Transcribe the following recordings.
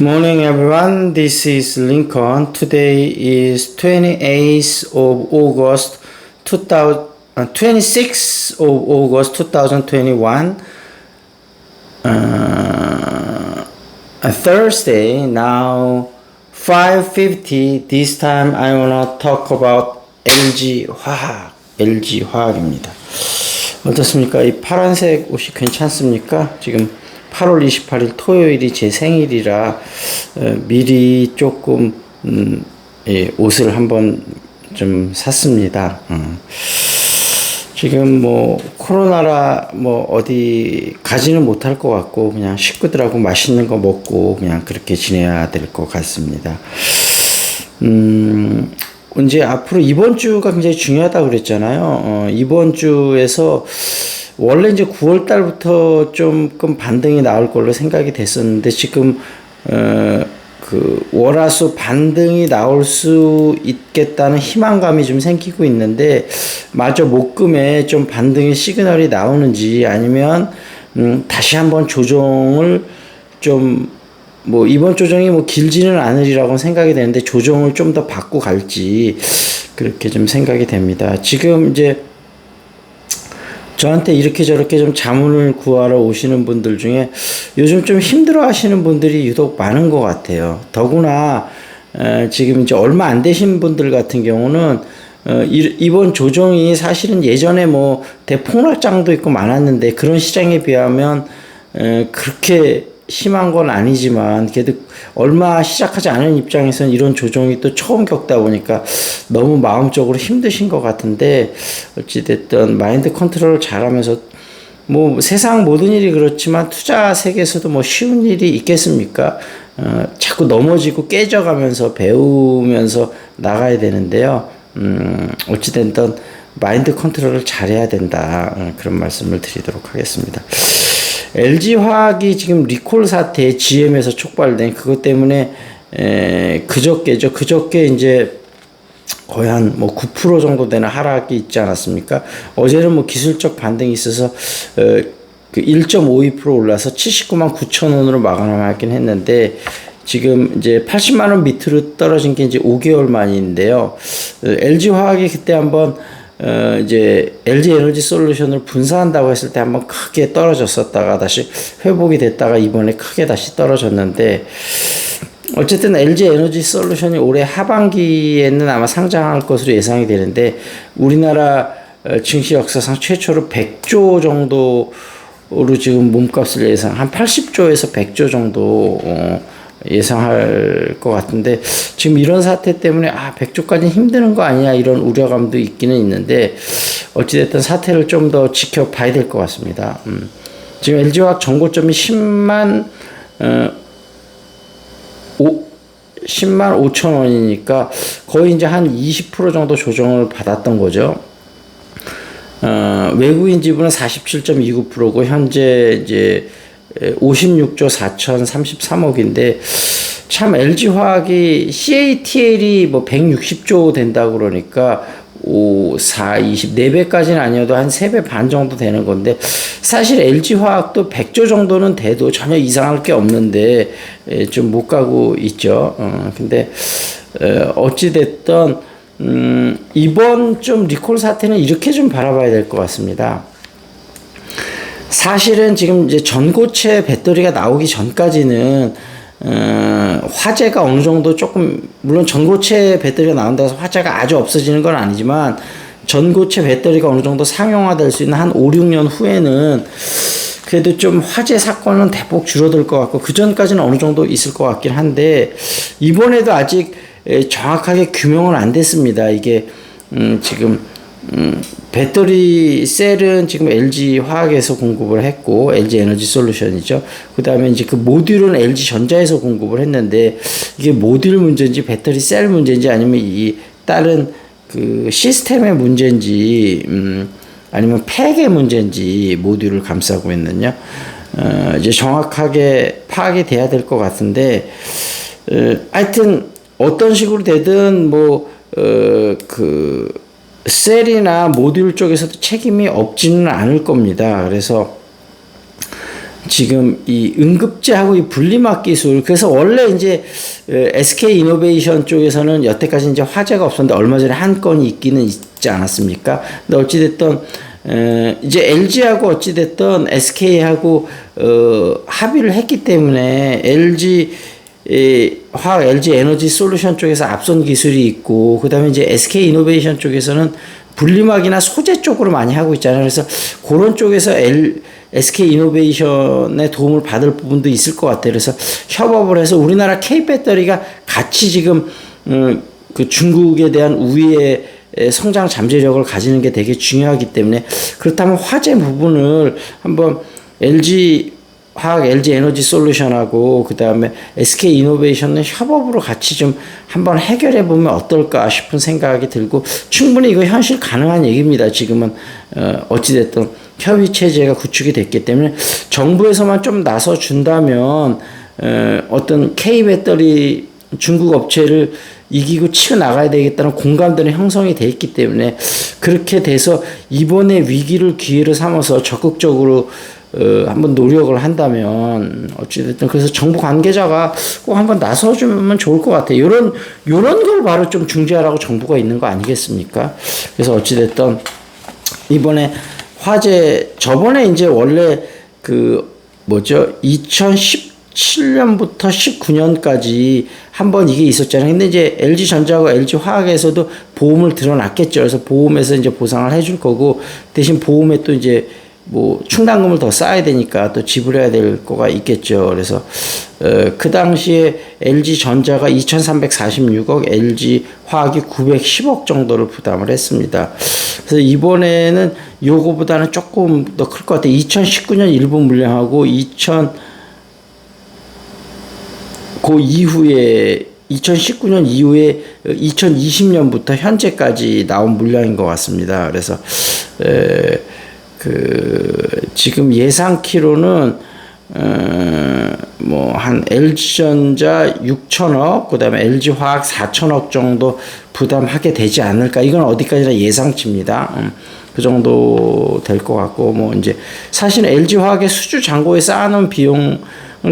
Morning everyone, this is Lincoln. Today is 28th of August 2000, uh, 26th of August 2021. Uh, Thursday, now 5.50. This time I wanna talk about LG 화학, LG 화학입니다. 어떻습니까? 이 파란색 옷이 괜찮습니까? 지금 8월 28일 토요일이 제 생일이라 어, 미리 조금 음, 예, 옷을 한번 좀 샀습니다. 음. 지금 뭐 코로나라 뭐 어디 가지는 못할 것 같고 그냥 식구들하고 맛있는 거 먹고 그냥 그렇게 지내야 될 것 같습니다. 음, 이제 앞으로 이번 주가 굉장히 중요하다고 그랬잖아요. 어, 이번 주에서 원래 이제 9월 달부터 조금 반등이 나올 걸로 생각이 됐었는데 지금 어, 그 월화수 반등이 나올 수 있겠다는 희망감이 좀 생기고 있는데 마저 목금에 좀 반등의 시그널이 나오는지 아니면 음, 다시 한번 조정을 좀 뭐 이번 조정이 뭐 길지는 않으리라고 생각이 되는데 조정을 좀 더 받고 갈지 그렇게 좀 생각이 됩니다. 지금 이제 저한테 이렇게 저렇게 좀 자문을 구하러 오시는 분들 중에 요즘 좀 힘들어 하시는 분들이 유독 많은 것 같아요. 더구나, 어, 지금 이제 얼마 안 되신 분들 같은 경우는 어, 이, 이번 조정이 사실은 예전에 뭐 대폭락장도 있고 많았는데 그런 시장에 비하면 어, 그렇게 심한 건 아니지만 그래도 얼마 시작하지 않은 입장에서는 이런 조정이 또 처음 겪다 보니까 너무 마음적으로 힘드신 것 같은데 어찌됐든 마인드 컨트롤을 잘하면서 뭐 세상 모든 일이 그렇지만 투자 세계에서도 뭐 쉬운 일이 있겠습니까? 어, 자꾸 넘어지고 깨져가면서 배우면서 나가야 되는데요. 음, 어찌됐든 마인드 컨트롤을 잘해야 된다. 어, 그런 말씀을 드리도록 하겠습니다. LG 화학이 지금 리콜 사태 GM에서 촉발된 그것 때문에 에, 그저께죠. 그저께 이제 거의 한 뭐 9% 정도 되는 하락이 있지 않았습니까? 어제는 뭐 기술적 반등이 있어서 어, 그1.52% 올라서 79만 9천 원으로 마감하긴 했는데 지금 이제 80만 원 밑으로 떨어진 게 이제 5개월 만인데요. 어, LG 화학이 그때 한번 어, 이제 LG 에너지 솔루션을 분사한다고 했을 때 한번 크게 떨어졌었다가 다시 회복이 됐다가 이번에 크게 다시 떨어졌는데 어쨌든 LG 에너지 솔루션이 올해 하반기에는 아마 상장할 것으로 예상이 되는데 우리나라 어, 증시 역사상 최초로 100조 정도로 지금 몸값을 예상 한 80조에서 100조 정도 어, 예상할 것 같은데 지금 이런 사태 때문에 아 100조까지 힘드는 거 아니냐 이런 우려감도 있기는 있는데 어찌됐든 사태를 좀 더 지켜봐야 될 것 같습니다. 음. 지금 LG화학 정고점이 10만 어, 5, 10만 5천 원이니까 거의 이제 한 20% 정도 조정을 받았던 거죠. 어, 외국인 지분은 47.29%고 현재 이제 56조 4,033억인데 참 LG 화학이 CATL이 뭐 160조 된다 그러니까 5, 4, 20, 4배까지는 아니어도 한 3배 반 정도 되는 건데 사실 LG 화학도 100조 정도는 돼도 전혀 이상할 게 없는데 좀 못 가고 있죠. 어, 근데 어, 어찌됐든 음, 이번 좀 리콜 사태는 이렇게 좀 바라봐야 될 것 같습니다. 사실은 지금 이제 전고체 배터리가 나오기 전까지는 어, 화재가 어느 정도 조금 물론 전고체 배터리가 나온다고 해서 화재가 아주 없어지는 건 아니지만 전고체 배터리가 어느 정도 상용화될 수 있는 한 5, 6년 후에는 그래도 좀 화재 사건은 대폭 줄어들 것 같고 그 전까지는 어느 정도 있을 것 같긴 한데 이번에도 아직 정확하게 규명은 안 됐습니다. 이게 음, 지금 음, 배터리 셀은 지금 LG 화학에서 공급을 했고 LG 에너지 솔루션이죠. 그다음에 이제 그 모듈은 LG 전자에서 공급을 했는데 이게 모듈 문제인지 배터리 셀 문제인지 아니면 이 다른 그 시스템의 문제인지 음 아니면 팩의 문제인지 모듈을 감싸고 있느냐 어 이제 정확하게 파악이 돼야 될 것 같은데 어 하여튼 어떤 식으로 되든 뭐어그 셀이나 모듈 쪽에서도 책임이 없지는 않을 겁니다. 그래서 지금 이 응급제하고 이 분리막 기술 그래서 원래 이제 SK 이노베이션 쪽에서는 여태까지 이제 화제가 없었는데 얼마 전에 한 건이 있기는 있지 않았습니까? 근데 어찌 됐든 이제 LG하고 어찌 됐든 SK하고 어 합의를 했기 때문에 LG 이 화학 LG 에너지 솔루션 쪽에서 앞선 기술이 있고 그다음에 이제 SK 이노베이션 쪽에서는 분리막이나 소재 쪽으로 많이 하고 있잖아요. 그래서 그런 쪽에서 L, SK 이노베이션의 도움을 받을 부분도 있을 것 같아요. 그래서 협업을 해서 우리나라 K 배터리가 같이 지금 음, 그 중국에 대한 우위의 성장 잠재력을 가지는 게 되게 중요하기 때문에 그렇다면 화재 부분을 한번 LG 화학 LG 에너지 솔루션하고 그다음에 SK 이노베이션은 협업으로 같이 좀 한번 해결해 보면 어떨까 싶은 생각이 들고 충분히 이거 현실 가능한 얘기입니다. 지금은 어 어찌 됐든 협의 체제가 구축이 됐기 때문에 정부에서만 좀 나서 준다면 어 어떤 K 배터리 중국 업체를 이기고 치고 나가야 되겠다는 공감대는 형성이 돼 있기 때문에 그렇게 돼서 이번에 위기를 기회로 삼아서 적극적으로 어, 한번 노력을 한다면 어찌됐든 그래서 정부 관계자가 꼭 한번 나서주면 좋을 것 같아요. 이런 이런 걸 바로 좀 중재하라고 정부가 있는 거 아니겠습니까? 그래서 어찌됐든 이번에 화재 저번에 이제 원래 그 뭐죠 2017년부터 19년까지 한번 이게 있었잖아요. 근데 이제 LG 전자하고 LG 화학에서도 보험을 들어놨겠죠. 그래서 보험에서 이제 보상을 해줄 거고 대신 보험에 또 이제 뭐 충당금을 더 쌓아야 되니까 또 지불해야 될 거가 있겠죠. 그래서 어, 그 당시에 LG 전자가 2,346억, LG 화학이 910억 정도를 부담을 했습니다. 그래서 이번에는 요거보다는 조금 더 클 것 같아요. 2019년 일부 물량하고 2000, 그 이후에 2019년 이후에 2020년부터 현재까지 나온 물량인 것 같습니다. 그래서 에, 그 지금 예상 키로는 어, 뭐한 LG전자 6천억, 그다음에 LG화학 4천억 정도 부담하게 되지 않을까. 이건 어디까지나 예상치입니다. 음, 그 정도 될 것 같고 뭐 이제 사실 LG화학의 수주 잔고에 쌓아놓은 비용을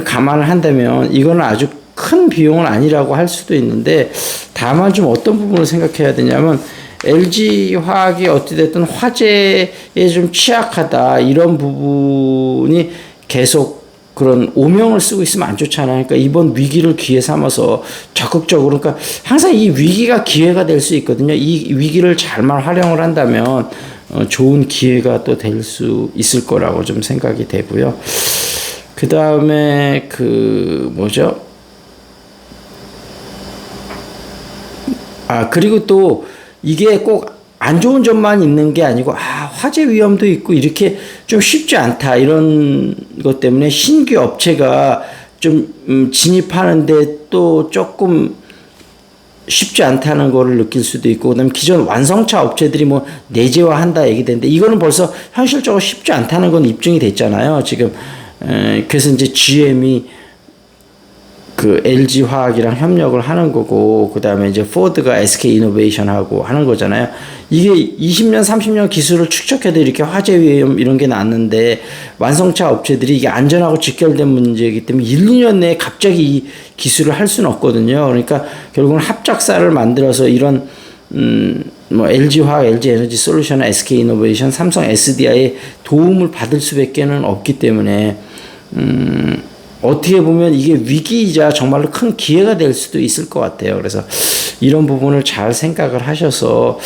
감안을 한다면 이거는 아주 큰 비용은 아니라고 할 수도 있는데 다만 좀 어떤 부분을 생각해야 되냐면 LG 화학이 어찌됐든 화재에 좀 취약하다 이런 부분이 계속 그런 오명을 쓰고 있으면 안 좋잖아요. 그러니까 이번 위기를 기회 삼아서 적극적으로 그러니까 항상 이 위기가 기회가 될 수 있거든요. 이 위기를 잘만 활용을 한다면 어, 좋은 기회가 또 될 수 있을 거라고 좀 생각이 되고요. 그 다음에 그 뭐죠? 아 그리고 또 이게 꼭 안 좋은 점만 있는 게 아니고 아 화재 위험도 있고 이렇게 좀 쉽지 않다. 이런 것 때문에 신규 업체가 좀 음, 진입하는데 또 조금 쉽지 않다는 거를 느낄 수도 있고 그다음에 기존 완성차 업체들이 뭐 내재화한다 얘기되는데 이거는 벌써 현실적으로 쉽지 않다는 건 입증이 됐잖아요 지금. 에, 그래서 이제 GM이 그 LG 화학이랑 협력을 하는 거고 그다음에 이제 포드가 SK 이노베이션하고 하는 거잖아요. 이게 20년 30년 기술을 축적해도 이렇게 화재 위험 이런 게 났는데 완성차 업체들이 이게 안전하고 직결된 문제이기 때문에 1, 2년 내에 갑자기 이 기술을 할 수는 없거든요. 그러니까 결국은 합작사를 만들어서 이런 음, 뭐 LG 화학, LG 에너지 솔루션, SK 이노베이션, 삼성 SDI의 도움을 받을 수밖에는 없기 때문에 음 어떻게 보면 이게 위기이자 정말로 큰 기회가 될 수도 있을 것 같아요. 그래서 이런 부분을 잘 생각을 하셔서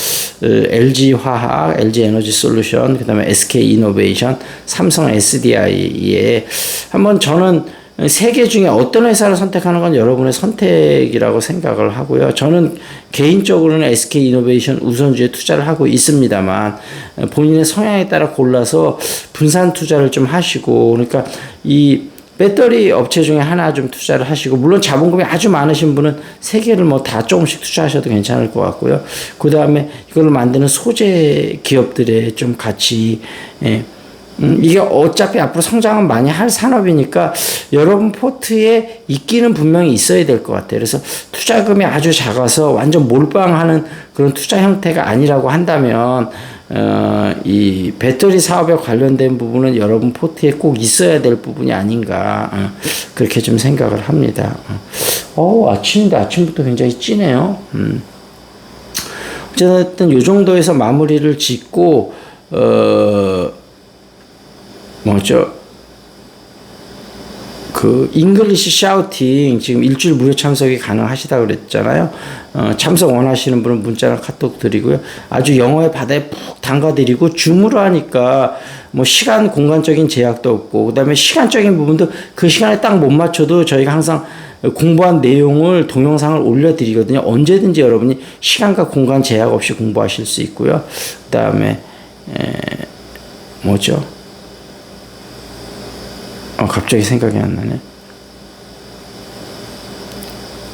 LG 화학, LG 에너지 솔루션, 그다음에 SK 이노베이션, 삼성 SDI에 한번 저는 세 개 중에 어떤 회사를 선택하는 건 여러분의 선택이라고 생각을 하고요. 저는 개인적으로는 SK 이노베이션 우선주에 투자를 하고 있습니다만 본인의 성향에 따라 골라서 분산 투자를 좀 하시고 그러니까 이 배터리 업체 중에 하나 좀 투자를 하시고 물론 자본금이 아주 많으신 분은 세 개를 뭐 다 조금씩 투자하셔도 괜찮을 것 같고요. 그 다음에 이걸 만드는 소재 기업들의 좀 같이 예, 음, 이게 어차피 앞으로 성장은 많이 할 산업이니까 여러분 포트에 있기는 분명히 있어야 될 것 같아요. 그래서 투자금이 아주 작아서 완전 몰빵하는 그런 투자 형태가 아니라고 한다면 어, 이 배터리 사업에 관련된 부분은 여러분 포트에 꼭 있어야 될 부분이 아닌가 어, 그렇게 좀 생각을 합니다. 어, 아침인데 아침부터 굉장히 찌네요. 음. 어쨌든 요 정도에서 마무리를 짓고 어 뭐죠? 그 잉글리시 샤우팅 지금 일주일 무료 참석이 가능하시다 그랬잖아요. 어, 참석 원하시는 분은 문자나 카톡 드리고요. 아주 영어의 바다에 푹 담가 드리고 줌으로 하니까 뭐 시간 공간적인 제약도 없고 그다음에 시간적인 부분도 그 시간에 딱 못 맞춰도 저희가 항상 공부한 내용을 동영상을 올려 드리거든요. 언제든지 여러분이 시간과 공간 제약 없이 공부하실 수 있고요. 그다음에 에, 뭐죠? 어, 갑자기 생각이 안 나네.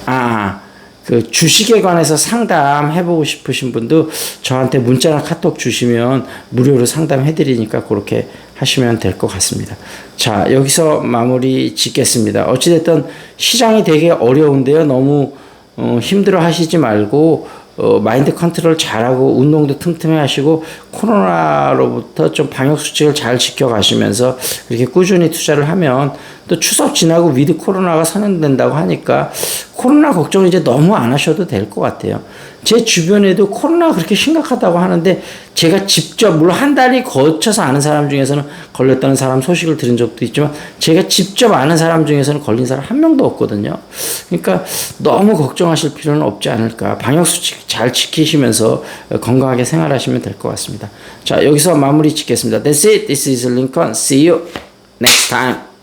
아, 그 주식에 관해서 상담해보고 싶으신 분도 저한테 문자나 카톡 주시면 무료로 상담해드리니까 그렇게 하시면 될 것 같습니다. 자, 여기서 마무리 짓겠습니다. 어찌됐든 시장이 되게 어려운데요. 너무 어, 힘들어 하시지 말고 어, 마인드 컨트롤 잘하고 운동도 틈틈이 하시고 코로나로부터 좀 방역 수칙을 잘 지켜가시면서 이렇게 꾸준히 투자를 하면 또 추석 지나고 위드 코로나가 선언된다고 하니까 코로나 걱정 이제 너무 안 하셔도 될 것 같아요. 제 주변에도 코로나 그렇게 심각하다고 하는데 제가 직접 물론 한 달이 거쳐서 아는 사람 중에서는 걸렸다는 사람 소식을 들은 적도 있지만 제가 직접 아는 사람 중에서는 걸린 사람 한 명도 없거든요. 그러니까 너무 걱정하실 필요는 없지 않을까. 방역 수칙 잘 지키시면서 건강하게 생활하시면 될 것 같습니다. 자 여기서 마무리 짓겠습니다. That's it. This is Lincoln. See you next time.